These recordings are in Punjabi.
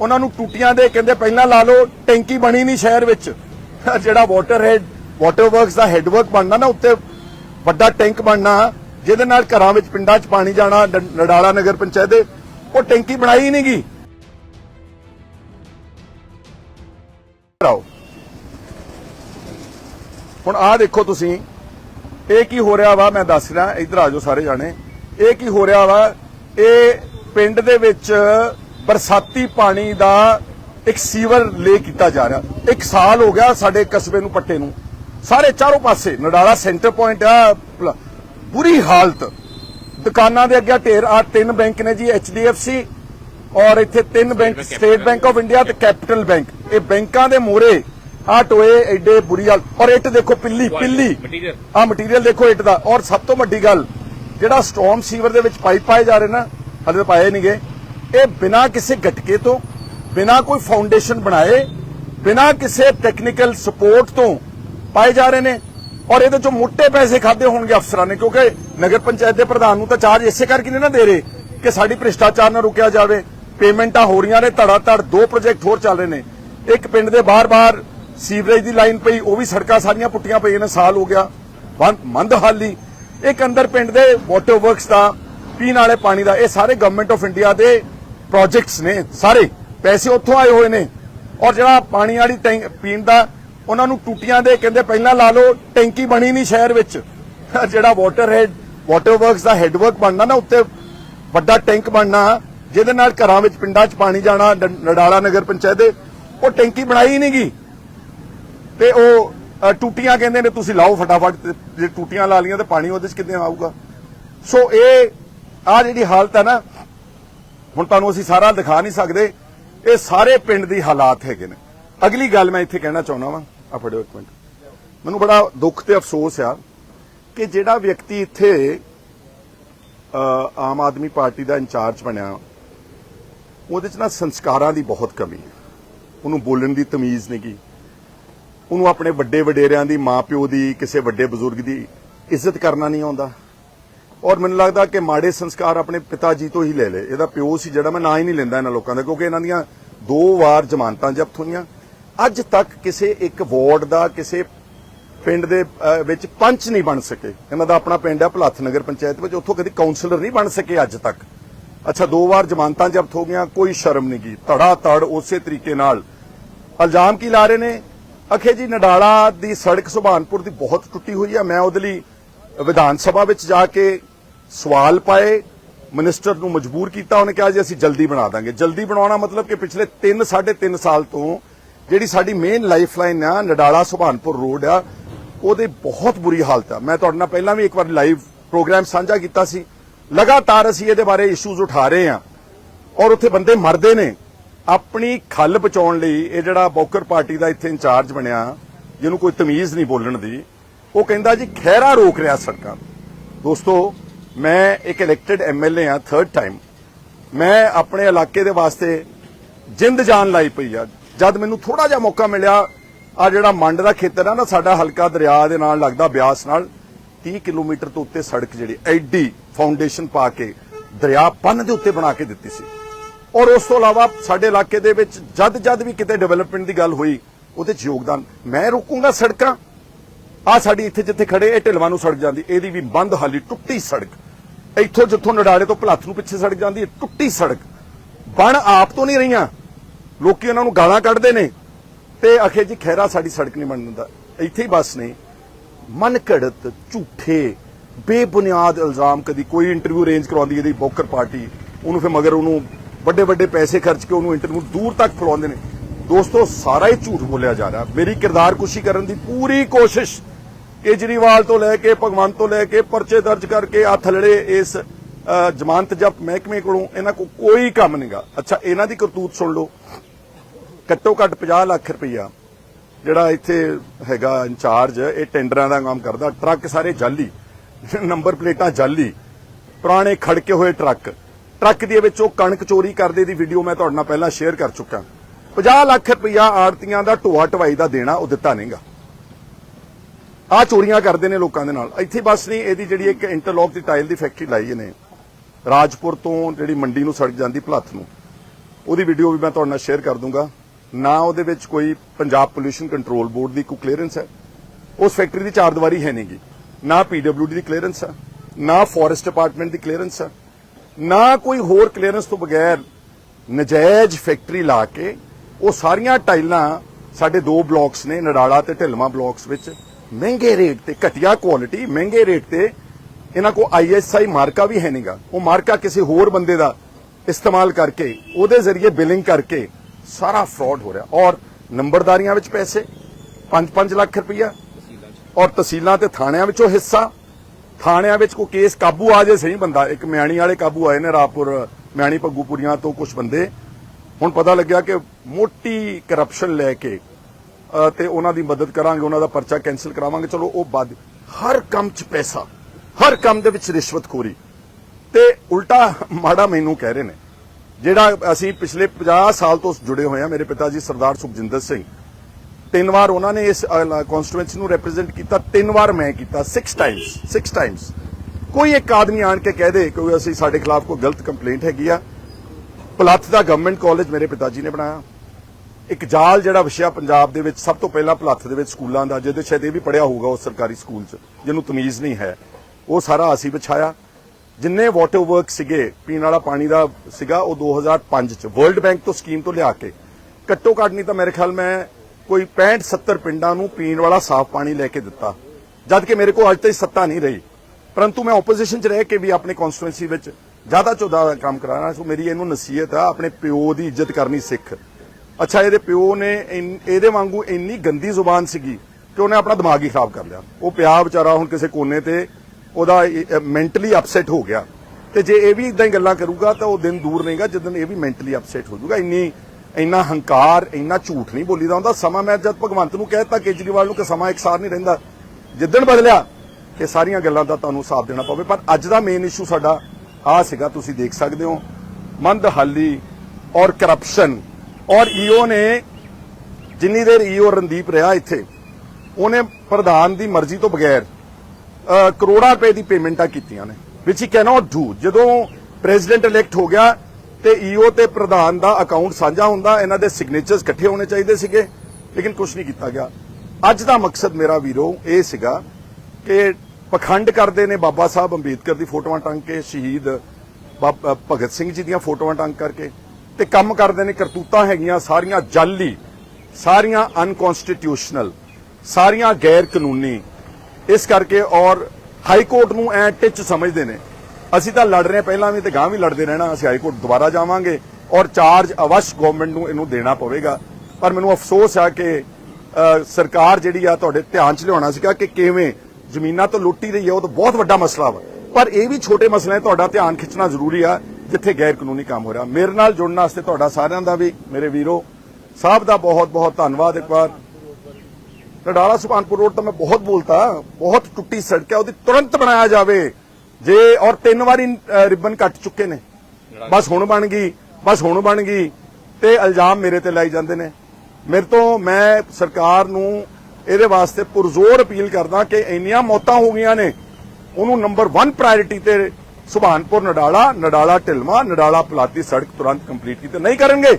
ਉਹਨਾਂ ਨੂੰ ਟੂਟੀਆਂ ਦੇ ਕਹਿੰਦੇ ਪਹਿਲਾਂ ਲਾ ਲਓ, ਟੈਂਕੀ ਬਣੀ ਨਹੀਂ ਸ਼ਹਿਰ ਵਿੱਚ। ਜਿਹੜਾ ਵਾਟਰ ਹੈਡ ਵਾਟਰ ਵਰਕਸ ਦਾ ਹੈਡਵਰਕ ਬਣਨਾ ਨਾ, ਉੱਤੇ ਵੱਡਾ ਟੈਂਕ ਬਣਨਾ, ਜਿਹਦੇ ਨਾਲ ਘਰਾਂ ਵਿੱਚ ਪਿੰਡਾਂ 'ਚ ਪਾਣੀ ਜਾਣਾ ਨਡਾਲਾ ਨਗਰ ਪੰਚਾਇਤ ਦੇ, ਉਹ ਟੈਂਕੀ ਬਣਾਈ ਹੀ ਨਹੀਂ ਗਈ ਆਓ। ਹੁਣ ਆਹ ਦੇਖੋ ਤੁਸੀਂ, ਇਹ ਕੀ ਹੋ ਰਿਹਾ ਵਾ, ਮੈਂ ਦੱਸ ਰਿਹਾ, ਇੱਧਰ ਆ ਜਾਓ ਸਾਰੇ ਜਾਣੇ। ਇਹ ਕੀ ਹੋ ਰਿਹਾ ਵਾ, ਇਹ ਪਿੰਡ ਦੇ ਵਿੱਚ ਬਰਸਾਤੀ ਪਾਣੀ ਦਾ ਇੱਕ ਸੀਵਰ ਲੇ ਕੀਤਾ ਜਾ ਰਿਹਾ। ਇੱਕ ਸਾਲ ਹੋ ਗਿਆ ਸਾਡੇ ਕਸਬੇ ਨੂੰ ਪੱਟੇ ਨੂੰ। ਸਾਰੇ ਚਾਰੋਂ ਪਾਸੇ ਨਡਾਲਾ ਸੈਂਟਰ ਪੁਆਇੰਟ ਆ ਬੁਰੀ ਹਾਲਤ। ਦੁਕਾਨਾਂ ਦੇ ਅੱਗੇ ਢੇਰ ਆ ਤਿੰਨ ਬੈਂਕ ਨੇ ਜੀ ਐਚਡੀਐਫਸੀ ਔਰ ਇੱਥੇ ਤਿੰਨ bank state bank of India ਤੇ ਕੈਪੀਟਲ ਬੈਂਕ। ਇਹ ਬੈਂਕਾਂ ਦੇ ਮੋਰੇ ਆ ਟੋਏ ਐਡੇ ਬੁਰੀ ਹਾਲ। ਔਰ ਇੱਟ ਦੇਖੋ ਪਿੱਲੀ ਪਿੱਲੀ। ਆ ਮਟੀਰੀਅਲ ਦੇਖੋ ਇੱਟ ਦਾ। ਔਰ ਸਭ ਤੋਂ ਵੱਡੀ ਗੱਲ ਜਿਹੜਾ ਸਟਾਰਮ ਸੀਵਰ ਦੇ ਵਿੱਚ ਪਾਈਪ ਪਾਏ ਜਾ ਰਹੇ ਨਾ ਹਲੇ ਪਾਏ ਨਹੀਂਗੇ ਇਹ ਬਿਨਾਂ ਕਿਸੇ ਗਟਕੇ ਤੋਂ, ਬਿਨਾਂ ਕੋਈ ਫਾਊਂਡੇਸ਼ਨ ਬਣਾਏ, ਬਿਨਾਂ ਕਿਸੇ ਟੈਕਨੀਕਲ ਸਪੋਰਟ ਤੋਂ ਪਾਏ ਜਾ ਰਹੇ ਨੇ। ਔਰ ਇਹਦੇ ਚੋਂ ਮੋٹے ਪੈਸੇ ਖਾਦੇ ਹੋਣਗੇ ਅਫਸਰਾਂ ਨੇ, ਕਿਉਂਕਿ ਨਗਰ ਪੰਚਾਇਤ ਦੇ ਪ੍ਰਧਾਨ ਨੂੰ ਤਾਂ ਚਾਰਜ ਇਸੇ ਕਰਕੇ ਨਹੀਂ ਨਾ ਦੇ ਰਹੇ ਕਿ ਸਾਡੀ ਭ੍ਰਿਸ਼ਟਾਚਾਰ ਨਾ ਰੁਕਿਆ ਜਾਵੇ। ਪੇਮੈਂਟਾਂ ਹੋ ਰਹੀਆਂ ਨੇ ਧੜਾ ਧੜ ਦੋ ਪ੍ਰੋਜੈਕਟ ਹੋਰ ਚੱਲ ਰਹੇ ਨੇ। ਇੱਕ ਪਿੰਡ ਦੇ ਬਾਹਰ-ਬਾਹਰ ਸੀਵਰੇਜ ਦੀ ਲਾਈਨ ਪਈ, ਉਹ ਵੀ ਸੜਕਾਂ ਸਾਰੀਆਂ ਪੁੱਟੀਆਂ ਪਈਆਂ ਨੇ, ਸਾਲ ਹੋ ਗਿਆ। ਮੰਦ ਹਾਲੀ। ਇੱਕ ਅੰਦਰ ਪਿੰਡ ਦੇ ਵਾਟਰ ਵਰਕਸ ਦਾ, ਪੀਣ ਵਾਲੇ ਪਾਣੀ ਦਾ, ਇਹ ਸਾਰੇ ਗਵਰਨਮੈਂਟ ਆਫ ਇੰਡੀਆ ਦੇ ਪ੍ਰੋਜੈਕਟਸ ਨੇ, ਸਾਰੇ ਪੈਸੇ ਉੱਥੋਂ ਆਏ ਹੋਏ ਨੇ। ਔਰ ਜਿਹੜਾ ਪਾਣੀ ਵਾਲੀ ਟੈਂਕ ਪੀਣ ਦਾ, ਉਹਨਾਂ ਨੂੰ ਟੂਟੀਆਂ ਦੇ ਕਹਿੰਦੇ ਪਹਿਲਾਂ ਲਾ ਲਓ, ਟੈਂਕੀ ਬਣੀ ਨਹੀਂ ਸ਼ਹਿਰ ਵਿੱਚ। ਜਿਹੜਾ ਵਾਟਰ ਹੈਡ ਵਾਟਰ ਵਰਕਸ ਦਾ ਹੈਡਵਰਕ ਬਣਨਾ ਨਾ, ਉੱਤੇ ਵੱਡਾ ਟੈਂਕ ਬਣਨਾ, ਜਿਹਦੇ ਨਾਲ ਘਰਾਂ ਵਿੱਚ ਪਿੰਡਾਂ 'ਚ ਪਾਣੀ ਜਾਣਾ ਨਡਾਲਾ ਨਗਰ ਪੰਚਾਇਤ ਦੇ, ਉਹ ਟੈਂਕੀ ਬਣਾਈ ਨਹੀਂ ਗਈ। ਤੇ ਉਹ ਟੂਟੀਆਂ ਕਹਿੰਦੇ ਨੇ, ਤੁਸੀਂ ਲਾਓ ਫਟਾਫਟ ਜੇ ਟੂਟੀਆਂ ਲਾ ਲੀਆਂ ਤੇ ਪਾਣੀ ਉਹਦੇ 'ਚ ਕਿੱਦਾਂ ਆਊਗਾ? ਸੋ ਇਹ ਆ ਜਿਹੜੀ ਹਾਲਤ ਹੈ ਨਾ ਹੁਣ ਤੁਹਾਨੂੰ ਅਸੀਂ ਸਾਰਾ ਦਿਖਾ ਨਹੀਂ ਸਕਦੇ। ਇਹ ਸਾਰੇ ਪਿੰਡ ਦੀ ਹਾਲਾਤ ਹੈਗੇ ਨੇ। ਅਗਲੀ ਗੱਲ ਮੈਂ ਇੱਥੇ ਕਹਿਣਾ ਚਾਹੁੰਦਾ ਵਾਂ। ਆ ਫੜਿਓ ਇੱਕ ਮਿੰਟ। ਮੈਨੂੰ ਬੜਾ ਦੁੱਖ ਤੇ ਅਫਸੋਸ ਆ ਕਿ ਜਿਹੜਾ ਵਿਅਕਤੀ ਇੱਥੇ ਆਮ ਆਦਮੀ ਪਾਰਟੀ ਦਾ ਇੰਚਾਰਜ ਬਣਿਆ, ਉਹਦੇ 'ਚ ਨਾ ਸੰਸਕਾਰਾਂ ਦੀ ਬਹੁਤ ਕਮੀ ਹੈ। ਉਹਨੂੰ ਬੋਲਣ ਦੀ ਤਮੀਜ਼ ਨਹੀਂ ਗੀ। ਉਹਨੂੰ ਆਪਣੇ ਵੱਡੇ ਵਡੇਰਿਆਂ ਦੀ, ਮਾਪਿਓ ਦੀ, ਕਿਸੇ ਵੱਡੇ ਬਜ਼ੁਰਗ ਦੀ ਇੱਜ਼ਤ ਕਰਨਾ ਨਹੀਂ ਆਉਂਦਾ। ਔਰ ਮੈਨੂੰ ਲੱਗਦਾ ਕਿ ਮਾੜੇ ਸੰਸਕਾਰ ਆਪਣੇ ਪਿਤਾ ਜੀ ਤੋਂ ਹੀ ਲੈ ਲਏ। ਇਹਦਾ ਪਿਓ ਸੀ ਜਿਹੜਾ ਮੈਂ ਨਾਂ ਹੀ ਨਹੀਂ ਲੈਂਦਾ ਇਹਨਾਂ ਲੋਕਾਂ ਦਾ, ਕਿਉਂਕਿ ਇਹਨਾਂ ਦੀਆਂ ਦੋ ਵਾਰ ਜ਼ਮਾਨਤਾਂ ਜ਼ਬਤ ਹੋਈਆਂ। ਅੱਜ ਤੱਕ ਕਿਸੇ ਇੱਕ ਵਾਰਡ ਦਾ, ਕਿਸੇ ਪਿੰਡ ਦੇ ਵਿੱਚ ਪੰਚ ਨਹੀਂ ਬਣ ਸਕੇ। ਇਹਨਾਂ ਦਾ ਆਪਣਾ ਪਿੰਡ ਹੈ ਭਲੱਥ ਨਗਰ ਪੰਚਾਇਤ ਵਿੱਚ, ਉੱਥੋਂ ਕਦੀ ਕਾਉਂਸਲਰ ਨਹੀਂ ਬਣ ਸਕੇ ਅੱਜ ਤੱਕ। ਅੱਛਾ, ਦੋ ਵਾਰ ਜ਼ਮਾਨਤਾਂ ਜ਼ਬਤ ਹੋ ਗਈਆਂ, ਕੋਈ ਸ਼ਰਮ ਨਹੀਂ ਕੀ ਧੜਾ ਧੜ ਉਸੇ ਤਰੀਕੇ ਨਾਲ। ਇਲਜ਼ਾਮ ਕੀ ਲਾ ਰਹੇ ਨੇ? ਅਖੇ ਜੀ, ਨਡਾਲਾ ਦੀ ਸੜਕ ਸੁਭਾਨਪੁਰ ਦੀ ਬਹੁਤ ਟੁੱਟੀ ਹੋਈ ਹੈ। ਮੈਂ ਉਹਦੇ ਲਈ ਵਿਧਾਨ ਸਭਾ ਵਿੱਚ ਜਾ ਕੇ ਸਵਾਲ ਪਾਏ ਮਿਨਿਸਟਰ ਨੂੰ ਮਜਬੂਰ ਕੀਤਾ, ਉਹਨੇ ਕਿਹਾ ਜੀ ਅਸੀਂ ਜਲਦੀ ਬਣਾ ਦਾਂਗੇ। ਜਲਦੀ ਬਣਾਉਣਾ ਮਤਲਬ ਕਿ ਪਿਛਲੇ 3 3.5 ਸਾਲ ਤੋਂ ਜਿਹੜੀ ਸਾਡੀ ਮੇਨ ਲਾਈਫਲਾਈਨ ਆ, ਨਡਾਲਾ ਸੁਭਾਨਪੁਰ ਰੋਡ ਆ, ਉਹਦੇ ਬਹੁਤ ਬੁਰੀ ਹਾਲਤ ਆ। ਮੈਂ ਤੁਹਾਡੇ ਨਾਲ ਪਹਿਲਾਂ ਵੀ ਇੱਕ ਵਾਰ ਲਾਈਵ ਪ੍ਰੋਗਰਾਮ ਸਾਂਝਾ ਕੀਤਾ ਸੀ। ਲਗਾਤਾਰ ਅਸੀਂ ਇਹਦੇ ਬਾਰੇ ਇਸ਼ੂਜ਼ ਉਠਾ ਰਹੇ ਹਾਂ। ਔਰ ਉੱਥੇ ਬੰਦੇ ਮਰਦੇ ਨੇ। ਆਪਣੀ ਖੱਲ ਬਚਾਉਣ ਲਈ ਇਹ ਜਿਹੜਾ ਬੌਕਰ ਪਾਰਟੀ ਦਾ ਇੱਥੇ ਇੰਚਾਰਜ ਬਣਿਆ, ਜਿਹਨੂੰ ਕੋਈ ਤਮੀਜ਼ ਨਹੀਂ ਬੋਲਣ ਦੀ, ਉਹ ਕਹਿੰਦਾ ਜੀ ਖਹਿਰਾ ਰੋਕ ਰਿਹਾ ਸੜਕਾਂ। ਦੋਸਤੋ ਮੈਂ ਇੱਕ ਇਲੈਕਟਿਡ ਐਮਐਲਏ ਆ ਥਰਡ ਟਾਈਮ ਮੈਂ ਆਪਣੇ ਇਲਾਕੇ ਦੇ ਵਾਸਤੇ ਜਿੰਦ ਜਾਨ ਲਾਈ ਪਈ ਆ। ਜਦ ਮੈਨੂੰ ਥੋੜਾ ਜਿਹਾ ਮੌਕਾ ਮਿਲਿਆ, ਆ ਜਿਹੜਾ ਮੰਡ ਦਾ ਖੇਤਰ ਆ ਨਾ, ਸਾਡਾ ਹਲਕਾ ਦਰਿਆ ਦੇ ਨਾਲ ਲੱਗਦਾ ਬਿਆਸ ਨਾਲ 30 ਕਿਲੋਮੀਟਰ ਤੋਂ ਉੱਤੇ ਸੜਕ ਜਿਹੜੀ, ਐਡੀ ਫਾਊਂਡੇਸ਼ਨ ਪਾ ਕੇ ਦਰਿਆ ਪੰਨ ਦੇ ਉੱਤੇ ਬਣਾ ਕੇ ਦਿੱਤੀ ਸੀ। ਔਰ ਉਸ ਤੋਂ ਇਲਾਵਾ ਸਾਡੇ ਇਲਾਕੇ ਦੇ ਵਿੱਚ ਜਦ ਜਦ ਵੀ ਕਿਤੇ ਡਿਵੈਲਪਮੈਂਟ ਦੀ ਗੱਲ ਹੋਈ, ਉਹਦੇ 'ਚ ਯੋਗਦਾਨ। ਮੈਂ ਰੋਕੂੰਗਾ ਸੜਕਾਂ ਆ ਸਾਡੀ ਇੱਥੇ ਜਿੱਥੇ ਖੜੇ, ਇਹ ਢਿਲਵਾਂ ਨੂੰ ਸੜਕ ਜਾਂਦੀ, ਇਹਦੀ ਵੀ ਬੰਦ ਹਾਲੀ ਟੁੱਟੀ ਸੜਕ। ਇੱਥੋਂ ਜਿੱਥੋਂ ਨਡਾੜੇ ਤੋਂ ਭਲੱਥ ਨੂੰ ਪਿੱਛੇ ਸੜਕ ਜਾਂਦੀ ਹੈ ਟੁੱਟੀ ਸੜਕ। ਬਣ ਆਪ ਤੋਂ ਨਹੀਂ ਰਹੀਆਂ। ਲੋਕੀ ਉਹਨਾਂ ਨੂੰ ਗਾਲਾਂ ਕੱਢਦੇ ਨੇ। ਤੇ ਅਖੇ ਜੀ ਖੈਰਾ ਸਾਡੀ ਸੜਕ ਨਹੀਂ ਬਣ ਦਿੰਦਾ। ਇੱਥੇ ਹੀ ਬਸ ਨਹੀਂ ਮਨ ਝੂਠੇ, ਬੇਬੁਨਿਆਦ ਇਲਜ਼ਾਮ ਕਦੀ ਕੋਈ ਇੰਟਰਵਿਊ ਅਰੇਂਜ ਕਰਵਾਉਂਦੀ ਇਹਦੀ ਬੋਕਰ ਪਾਰਟੀ। ਉਹਨੂੰ ਫਿਰ ਮਗਰ ਉਹਨੂੰ ਵੱਡੇ ਵੱਡੇ ਪੈਸੇ ਖਰਚ ਕੇ ਉਹਨੂੰ ਇੰਟਰਵਿਊ ਦੂਰ ਤੱਕ ਫਲਾਉਂਦੇ ਨੇ। ਦੋਸਤੋ, ਸਾਰਾ ਹੀ ਝੂਠ ਬੋਲਿਆ ਜਾ ਰਿਹਾ। ਮੇਰੀ ਕਿਰਦਾਰ ਕੁਸ਼ੀ ਕਰਨ ਦੀ ਪੂਰੀ ਕੋਸ਼ਿਸ਼ ਕੇਜਰੀਵਾਲ ਤੋਂ ਲੈ ਕੇ, ਭਗਵੰਤ ਤੋਂ ਲੈ ਕੇ, ਪਰਚੇ ਦਰਜ ਕਰਕੇ ਆ ਥਲੜੇ ਇਸ ਜ਼ਮਾਨਤ ਜ਼ਬਤ ਮਹਿਕਮੇ ਕੋਲੋਂ, ਇਹਨਾਂ ਕੋ ਕੋਈ ਕੰਮ ਨਹੀਂਗਾ ਅੱਛਾ, ਇਹਨਾਂ ਦੀ ਕਰਤੂਤ ਸੁਣ ਲਓ। ਘੱਟੋ ਘੱਟ 50 ਲੱਖ ਰੁਪਈਆ, ਜਿਹੜਾ ਇੱਥੇ ਹੈਗਾ ਇੰਚਾਰਜ, ਇਹ ਟੈਂਡਰਾਂ ਦਾ ਕੰਮ ਕਰਦਾ। ਟਰੱਕ ਸਾਰੇ ਜਾਲੀ, ਨੰਬਰ ਪਲੇਟਾਂ ਜਾਲੀ, ਪੁਰਾਣੇ ਖੜਕੇ ਹੋਏ ਟਰੱਕ। ਟਰੱਕ ਦੇ ਵਿੱਚ ਉਹ ਕਣਕ ਚੋਰੀ ਕਰਦੇ ਦੀ ਵੀਡੀਓ ਮੈਂ ਤੁਹਾਡੇ ਨਾਲ ਪਹਿਲਾਂ ਸ਼ੇਅਰ ਕਰ ਚੁੱਕਾ। 50 ਲੱਖ ਰੁਪਈਆ ਆੜਤੀਆਂ ਦਾ ਢੋਆ ਢਵਾਈ ਦਾ ਦੇਣਾ, ਉਹ ਦਿੱਤਾ ਨਹੀਂਗਾ ਆ ਚੋਰੀਆਂ ਕਰਦੇ ਨੇ ਲੋਕਾਂ ਦੇ ਨਾਲ। ਇੱਥੇ ਬਸ ਨਹੀਂ, ਇਹਦੀ ਜਿਹੜੀ ਇੱਕ ਇੰਟਰਲੌਕ ਦੀ ਟਾਈਲ ਦੀ ਫੈਕਟਰੀ ਲਾਈ ਨੇ ਰਾਜਪੁਰ ਤੋਂ ਜਿਹੜੀ ਮੰਡੀ ਨੂੰ ਸੜਕ ਜਾਂਦੀ ਭਲੱਥ ਨੂੰ। ਉਹਦੀ ਵੀਡੀਓ ਵੀ ਮੈਂ ਤੁਹਾਡੇ ਨਾਲ ਸ਼ੇਅਰ ਕਰ ਦੂੰਗਾ। ਨਾ ਉਹਦੇ ਵਿੱਚ ਕੋਈ ਪੰਜਾਬ ਪੋਲੂਸ਼ਨ ਕੰਟਰੋਲ ਬੋਰਡ ਦੀ ਕੋਈ ਕਲੀਅਰੈਂਸ ਹੈ। ਉਸ ਫੈਕਟਰੀ ਦੀ ਚਾਰ ਦੀਵਾਰੀ ਹੈ ਨਹੀਂਗੀ। ਨਾ ਪੀਡਬਲਯੂਡੀ ਦੀ ਕਲੀਅਰੈਂਸ ਹੈ, ਨਾ ਫੋਰੈਸਟ ਡਿਪਾਰਟਮੈਂਟ ਦੀ ਕਲੀਅਰੈਂਸ ਹੈ। ਨਾ ਕੋਈ ਹੋਰ ਕਲੀਅਰੈਂਸ ਤੋਂ ਬਗੈਰ ਨਜਾਇਜ਼ ਫੈਕਟਰੀ ਲਾ ਕੇ ਉਹ ਸਾਰੀਆਂ ਟਾਈਲਾਂ ਸਾਡੇ ਦੋ ਬਲਾਕਸ ਨੇ ਨੜਾਲਾ ਤੇ ਢਿਲਮਾ ਬਲਾਕਸ ਵਿੱਚ। ਮਹਿੰਗੇ ਰੇਟ ਤੇ, ਘਟੀਆ ਕੁਆਲਿਟੀ ਮਹਿੰਗੇ ਰੇਟ ਤੇ ਇਹਨਾਂ ਕੋ ਆਈਐਸਆਈ ਮਾਰਕਾ ਵੀ ਹੈ ਨਹੀਂਗਾ ਉਹ ਮਾਰਕਾ ਕਿਸੇ ਹੋਰ ਬੰਦੇ ਦਾ ਇਸਤੇਮਾਲ ਕਰਕੇ, ਉਹਦੇ ਜ਼ਰੀਏ ਬਿਲਿੰਗ ਕਰਕੇ ਸਾਰਾ ਫਰਾਡ ਹੋ ਰਿਹਾ। ਔਰ ਨੰਬਰਦਾਰੀਆਂ ਵਿੱਚ ਪੈਸੇ 5-5 ਲੱਖ ਰੁਪਈਆ। ਔਰ ਤਹਿਸੀਲਾਂ ਤੇ ਥਾਣਿਆਂ ਵਿੱਚੋਂ ਹਿੱਸਾ। ਥਾਣਿਆਂ ਵਿੱਚ ਕੋਈ ਕੇਸ ਕਾਬੂ ਆ ਜੇ ਸਹੀ ਬੰਦਾ, ਇੱਕ ਮਿਆਣੀ ਵਾਲੇ ਕਾਬੂ ਆਏ ਨੇ ਰਾਪੁਰ, ਮਿਆਣੀ ਪੱਗੂਪੁਰੀਆਂ ਤੋਂ ਕੁਝ ਬੰਦੇ। ਹੁਣ ਪਤਾ ਲੱਗਿਆ ਕਿ ਮੋਟੀ ਕਰਪਸ਼ਨ ਲੈ ਕੇ ਤੇ ਉਹਨਾਂ ਦੀ ਮਦਦ ਕਰਾਂਗੇ, ਉਹਨਾਂ ਦਾ ਪਰਚਾ ਕੈਨਸਲ ਕਰਾਵਾਂਗੇ। ਚਲੋ, ਉਹ ਬਾਅਦ ਹਰ ਕੰਮ 'ਚ ਪੈਸਾ, ਹਰ ਕੰਮ ਦੇ ਵਿੱਚ ਰਿਸ਼ਵਤਖੋਰੀ। ਤੇ ਉਲਟਾ ਮਾੜਾ ਮੈਨੂੰ ਕਹਿ ਰਹੇ ਨੇ, ਜਿਹੜਾ ਅਸੀਂ ਪਿਛਲੇ 50 ਸਾਲ ਤੋਂ ਜੁੜੇ ਹੋਏ ਆ ਮੇਰੇ ਪਿਤਾ ਜੀ ਸਰਦਾਰ ਸੁਖਜਿੰਦਰ ਸਿੰਘ। ਤਿੰਨ ਵਾਰ ਉਹਨਾਂ ਨੇ ਇਸ ਕਨਸਟੀਟੂਐਂਸੀ ਨੂੰ ਰਿਪਰੈਜ਼ੈਂਟ ਕੀਤਾ, ਤਿੰਨ ਵਾਰ ਮੈਂ ਕੀਤਾ 6 ਟਾਈਮਸ 6 ਟਾਈਮਸ ਕੋਈ ਇੱਕ ਆਦਮੀ ਆਣ ਕੇ ਕਹਿ ਦੇ ਕਿ ਅਸੀਂ ਸਾਡੇ ਖਿਲਾਫ ਕੋਈ ਗਲਤ ਕੰਪਲੇਂਟ ਹੈਗੀ ਆ। ਪਲੱਥ ਦਾ ਗਵਰਨਮੈਂਟ ਕਾਲਜ ਮੇਰੇ ਪਿਤਾ ਜੀ ਨੇ ਬਣਾਇਆ। ਇੱਕ ਜਾਲ ਜਿਹੜਾ ਵਿਸ਼ਾ ਪੰਜਾਬ ਦੇ ਵਿੱਚ ਸਭ ਤੋਂ ਪਹਿਲਾਂ ਭਲੱਥ ਦੇ ਵਿੱਚ ਸਕੂਲਾਂ ਦਾ, ਜਿਹਦੇ ਸ਼ਾਇਦ ਇਹ ਵੀ ਪੜਿਆ ਹੋਊਗਾ ਉਸ ਸਰਕਾਰੀ ਸਕੂਲ 'ਚ, ਜਿਹਨੂੰ ਤਮੀਜ਼ ਨਹੀਂ ਹੈ। ਉਹ ਸਾਰਾ ਅਸੀਂ ਵਿਛਾਇਆ। ਜਿੰਨੇ ਵਾਟਰ ਵਰਕ ਸੀਗੇ, ਪੀਣ ਵਾਲਾ ਪਾਣੀ ਦਾ ਸੀਗਾ, ਉਹ 2005 ਚ ਵਰਲਡ ਬੈਂਕ ਤੋਂ ਸਕੀਮ ਤੋਂ ਲਿਆ ਕੇ। ਘੱਟੋ ਘੱਟ ਨਹੀਂ ਤਾਂ ਮੇਰੇ ਖਿਆਲ ਮੈਂ ਕੋਈ 65 70 ਪਿੰਡਾਂ ਨੂੰ ਪੀਣ ਵਾਲਾ ਸਾਫ਼ ਪਾਣੀ ਲੈ ਕੇ ਦਿੱਤਾ। ਜਦ ਕਿ ਮੇਰੇ ਕੋਲ ਅੱਜ ਤੱਕ ਸੱਤਾ ਨਹੀਂ ਰਹੀ। ਪਰੰਤੂ ਮੈਂ ਆਪੋਜੀਸ਼ਨ 'ਚ ਰਹਿ ਕੇ ਵੀ ਆਪਣੇ ਕਨਸਟੀਟੂਐਂਸੀ ਵਿੱਚ ਜ਼ਿਆਦਾ ਤੋਂ ਜ਼ਿਆਦਾ ਕੰਮ ਕਰਾਣਾ ਸੋ ਮੇਰੀ ਇਹਨੂੰ ਨਸੀਹਤ ਆ, ਆਪਣੇ ਪਿਓ ਦੀ ਇੱਜ਼ਤ ਕਰਨੀ ਸਿੱਖ। ਅੱਛਾ, ਇਹਦੇ ਪਿਓ ਨੇ ਇਹਦੇ ਵਾਂਗੂ ਇੰਨੀ ਗੰਦੀ ਜ਼ੁਬਾਨ ਸੀਗੀ ਕਿ ਉਹਨੇ ਆਪਣਾ ਦਿਮਾਗ ਹੀ ਖਰਾਬ ਕਰ ਲਿਆ। ਉਹ ਪਿਆ ਵਿਚਾਰਾ ਹੁਣ ਕਿਸੇ ਕੋਨੇ ਤੇ, ਉਹਦਾ ਮੈਂਟਲੀ ਅਪਸੈਟ ਹੋ ਗਿਆ। ਤੇ ਜੇ ਇਹ ਵੀ ਇਦਾਂ ਹੀ ਗੱਲਾਂ ਕਰੂਗਾ, ਤਾਂ ਉਹ ਦਿਨ ਦੂਰ ਨਹੀਂਗਾ ਜਦੋਂ ਇਹ ਵੀ ਮੈਂਟਲੀ ਅਪਸੈਟ ਹੋ ਜਾਊਗਾ। ਇੰਨੀ, ਇੰਨਾ ਹੰਕਾਰ, ਇੰਨਾ ਝੂਠ ਨਹੀਂ ਬੋਲੀਦਾ ਹੁੰਦਾ। ਸਮਾਂ ਮੈਂ ਜਦ ਭਗਵੰਤ ਨੂੰ ਕਹਿਤਾ ਕੇਜਰੀਵਾਲ ਨੂੰ ਕਿ ਸਮਾਂ ਇੱਕਸਾਰ ਨਹੀਂ ਰਹਿੰਦਾ, ਜਿੱਦਣ ਬਦਲਿਆ, ਇਹ ਸਾਰੀਆਂ ਗੱਲਾਂ ਦਾ ਤੁਹਾਨੂੰ ਹਿਸਾਬ ਦੇਣਾ ਪਵੇ। ਪਰ ਅੱਜ ਦਾ ਮੇਨ ਇਸ਼ੂ ਸਾਡਾ ਆ ਸੀਗਾ, ਤੁਸੀਂ ਦੇਖ ਸਕਦੇ ਹੋ। ਮੰਦਹਾਲੀ ਔਰ ਕਰਪਸ਼ਨ ਔਰ ਈਓ ਨੇ ਜਿੰਨੀ ਦੇਰ ਈਓ ਰਣਦੀਪ ਰਿਹਾ ਇੱਥੇ ਉਹਨੇ ਪ੍ਰਧਾਨ ਦੀ ਮਰਜ਼ੀ ਤੋਂ ਬਗੈਰ ਅ, ਕਰੋੜਾਂ ਰੁਪਏ ਦੀ ਪੇਮੈਂਟਾਂ ਕੀਤੀਆਂ ਨੇ ਵਿਚ ਹੀ ਕੈਨੋਟ ਡੂ ਜਦੋਂ ਪ੍ਰੈਜ਼ੀਡੈਂਟ ਇਲੈਕਟ ਹੋ ਗਿਆ ਤੇ ਈਓ ਤੇ ਪ੍ਰਧਾਨ ਦਾ ਅਕਾਊਂਟ ਸਾਂਝਾ ਹੁੰਦਾ ਇਹਨਾਂ ਦੇ ਸਿਗਨੇਚਰਸ ਇਕੱਠੇ ਹੋਣੇ ਚਾਹੀਦੇ ਸੀਗੇ ਲੇਕਿਨ ਕੁਝ ਨਹੀਂ ਕੀਤਾ ਗਿਆ। ਅੱਜ ਦਾ ਮਕਸਦ ਮੇਰਾ ਵੀਰੋ ਇਹ ਸੀਗਾ ਕਿ ਪਖੰਡ ਕਰਦੇ ਨੇ ਬਾਬਾ ਸਾਹਿਬ ਅੰਬੇਦਕਰ ਦੀ ਫੋਟੋਆਂ ਟੰਗ ਕੇ ਸ਼ਹੀਦ ਬਾਬ- ਭਗਤ ਸਿੰਘ ਜੀ ਦੀਆਂ ਫੋਟੋਆਂ ਟੰਗ ਕਰਕੇ। ਤੇ ਕੰਮ ਕਰਦੇ ਨੇ ਕਰਤੂਤਾਂ ਹੈਗੀਆਂ, ਸਾਰੀਆਂ ਜਾਲੀ, ਸਾਰੀਆਂ ਅਨਕਨਸਟੀਟਿਊਸ਼ਨਲ ਸਾਰੀਆਂ ਗੈਰ ਕਾਨੂੰਨੀ ਇਸ ਕਰਕੇ ਔਰ ਹਾਈ ਕੋਰਟ ਨੂੰ ਐ ਟਿਚ ਸਮਝਦੇ ਨੇ। ਅਸੀਂ ਤਾਂ ਲੜ ਰਹੇ ਪਹਿਲਾਂ ਵੀ ਤੇ ਗਾਂ ਵੀ ਲੜਦੇ ਰਹਿਣਾ, ਅਸੀਂ ਹਾਈ ਕੋਰਟ ਦੁਬਾਰਾ ਜਾਵਾਂਗੇ ਔਰ ਚਾਰਜ ਅਵਸ਼ ਗਵਰਨਮੈਂਟ ਨੂੰ ਇਹਨੂੰ ਦੇਣਾ ਪਵੇਗਾ। ਪਰ ਮੈਨੂੰ ਅਫਸੋਸ ਆ ਕਿ ਸਰਕਾਰ ਜਿਹੜੀ ਆ ਤੁਹਾਡੇ ਧਿਆਨ 'ਚ ਲਿਆਉਣਾ ਸੀਗਾ ਕਿ ਕਿਵੇਂ ਜ਼ਮੀਨਾਂ ਤੋਂ ਲੁੱਟੀ ਰਹੀ ਹੈ ਉਹ ਤਾਂ ਬਹੁਤ ਵੱਡਾ ਮਸਲਾ ਵਾ। ਪਰ ਇਹ ਵੀ ਛੋਟੇ ਮਸਲੇ ਤੁਹਾਡਾ ਧਿਆਨ ਖਿੱਚਣਾ ਜ਼ਰੂਰੀ ਆ। ਜਿੱਥੇ ਗੈਰ ਕਾਨੂੰਨੀ ਕੰਮ ਹੋ ਰਿਹਾ। ਮੇਰੇ ਨਾਲ ਜੁੜਨ ਵਾਸਤੇ ਤੁਹਾਡਾ ਸਾਰਿਆਂ ਦਾ ਵੀ, ਮੇਰੇ ਵੀਰੋ ਸਭ ਦਾ ਬਹੁਤ ਬਹੁਤ ਧੰਨਵਾਦ ਇੱਕ ਵਾਰ। ਨਡਾਲਾ ਸੁਭਾਨਪੁਰ ਰੋਡ ਤਾਂ ਮੈਂ ਬਹੁਤ ਬੋਲਤਾ, ਬਹੁਤ ਟੁੱਟੀ ਸੜਕ ਹੈ, ਉਹਦੀ ਤੁਰੰਤ ਬਣਾਇਆ ਜਾਵੇ। ਜੇ ਔਰ ਤਿੰਨ ਵਾਰੀ ਰਿਬਨ ਕੱਟ ਚੁੱਕੇ ਨੇ। ਬਸ ਹੁਣ ਬਣ ਗਈ, ਬਸ ਹੁਣ ਬਣ ਗਈ ਤੇ ਇਲਜ਼ਾਮ ਮੇਰੇ ਤੇ ਲਾਈ ਜਾਂਦੇ ਨੇ। ਮੇਰੇ ਤੋਂ ਮੈਂ ਸਰਕਾਰ ਨੂੰ ਇਹਦੇ ਵਾਸਤੇ ਪੁਰਜ਼ੋਰ ਅਪੀਲ ਕਰਦਾ ਕਿ ਇੰਨੀਆਂ ਮੌਤਾਂ ਹੋ ਗਈਆਂ ਨੇ, ਉਹਨੂੰ ਨੰਬਰ 1 ਪ੍ਰਾਇੋਰਟੀ ਤੇ ਸੁਭਾਨਪੁਰ, ਨਡਾਲਾ ਨਡਾਲਾ, ਢਿਲਮਾ, ਨਡਾਲਾ ਪਲਾਤੀ ਸੜਕ ਤੁਰੰਤ ਕੰਪਲੀਟ ਕੀਤੀ ਨਹੀਂ ਕਰਨਗੇ।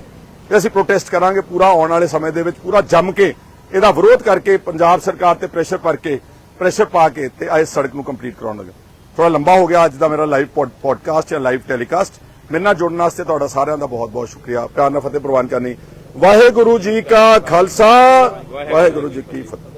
ਤੇ ਅਸੀਂ ਪ੍ਰੋਟੈਸਟ ਕਰਾਂਗੇ ਪੂਰਾ ਆਉਣ ਵਾਲੇ ਸਮੇਂ ਦੇ ਵਿੱਚ, ਪੂਰਾ ਜੰਮ ਕੇ। ਇਹਦਾ ਵਿਰੋਧ ਕਰਕੇ, ਪੰਜਾਬ ਸਰਕਾਰ ਤੇ ਪ੍ਰੈਸ਼ਰ ਭਰ ਕੇ ਪ੍ਰੈਸ਼ਰ ਪਾ ਕੇ ਤੇ ਇਸ ਸੜਕ ਨੂੰ ਕੰਪਲੀਟ ਕਰਾਉਣ ਲੱਗੇ। ਥੋੜਾ ਲੰਬਾ ਹੋ ਗਿਆ ਅੱਜ ਦਾ ਮੇਰਾ ਲਾਈਵ ਪੋਡਕਾਸਟ ਜਾਂ ਲਾਈਵ ਟੈਲੀਕਾਸਟ ਮੇਰੇ ਨਾਲ ਜੁੜਨ ਵਾਸਤੇ ਤੁਹਾਡਾ ਸਾਰਿਆਂ ਦਾ ਬਹੁਤ ਬਹੁਤ ਸ਼ੁਕਰੀਆ। ਪਿਆਰ ਨਾਲ ਫਤਿਹ ਪ੍ਰਵਾਨ ਕਰਨੀ। ਵਾਹਿਗੁਰੂ ਜੀ ਕਾ ਖਾਲਸਾ। ਵਾਹਿਗੁਰੂ ਜੀ ਕੀ ਫਤਿਹ।